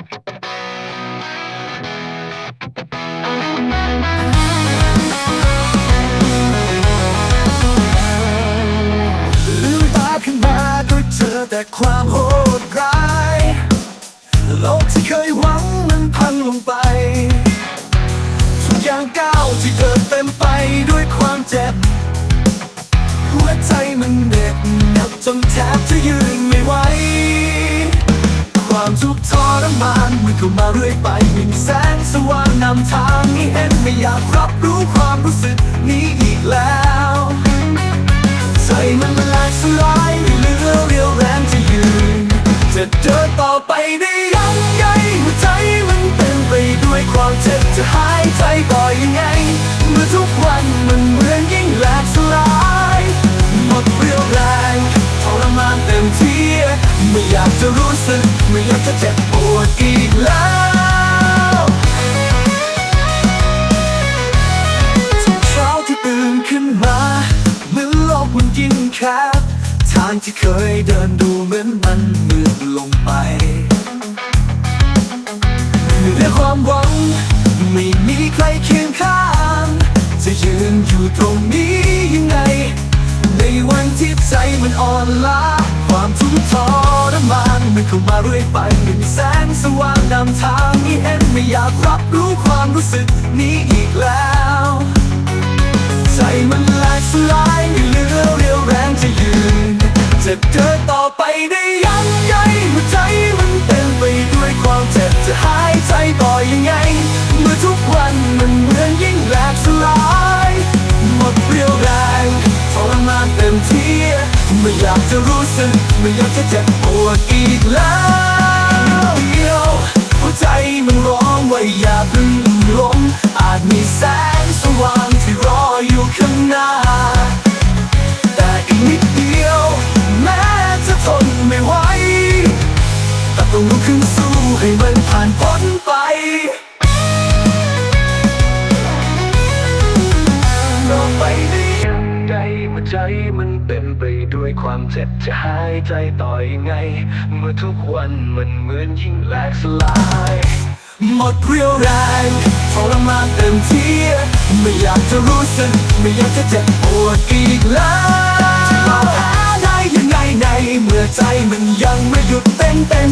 ลืมตาขึ้นมาก็เจอแต่ความโหดร้าย โลกที่เคยหวังมันพังลงไป ทุกอย่างก้าวที่เดินเต็มไปด้วยความเจ็บ หัวใจมันเหน็บหนักจนแทบจะยืน ทุกข์ทรมานมันเข้ามาเรื่อยไปไม่มีแสงสว่างนำทางนี้เห็นไม่อยากรับรู้ความรู้สึกนี้อีกแล้วใจมันแหลกสลายไม่เหลือเรี่ยวแรงจะยืนจะเดินต่อไปได้ยังไงหัวใจมันเต็มไปด้วยความเจ็บจะหาย ไม่อยจะเจ็บปวดอีกแล้วทุกเช้าที่ตื่นขึ้นมาเหมือนโลกมันยิ่งแคบทางที่เคยเดินดูเหมือนมันมืดลงไปเหลือความหวังไม่มีใครเคียงข้าง จะยืนอยู่ตรงนี้ยังไง ในวันที่ใจมันอ่อนล้าความทุกข์ทรม เข้ามาเรื่อยไปไม่มีแสงสว่างนำทางนี้เอ็นไม่อยากรับรู้ความรู้สึกนี้อีกแล้ว ใจมันแหลกสลายไม่เหลือเรี่ยวแรงจะยืนจะเดินต่อไปได้ยังไงหัวใจมันเต็มไปด้วยความเจ็บจะหายใจต่อยังไง เมื่อทุกวันมันเหมือนยิ่งแหลกสลาย หมดเรี่ยวแรงทรมานเต็มที่ ไม่อยากจะรู้สึกไม่อยากจะเจ็บปวดอีกแล้วเดียวหัวใจมันร้องว่าอย่าเพึ่งล้มอาจมีแสงสว่างที่รออยู่ข้างหน้า แต่อีกนิดเดียว แม้จะทนไม่ไหวแต่ต้องลุกขึ้นสู้ให้มันผ่านพ้นไปต่อไปได้ยังไงเมื่อใจมันเต็มไป ด้วยความเจ็บจะหายใจต่อยังไง เมื่อทุกวันมันเหมือนยิ่งแหลกสลาย หมดเรี่ยวแรงทรมานเต็มที่ไม่อยากจะรู้สึกไม่อยากจะเจ็บปวดอีกแล้วจะมองหาได้ยังไงใน เมื่อใจมันยังไม่หยุดเต้นเต้น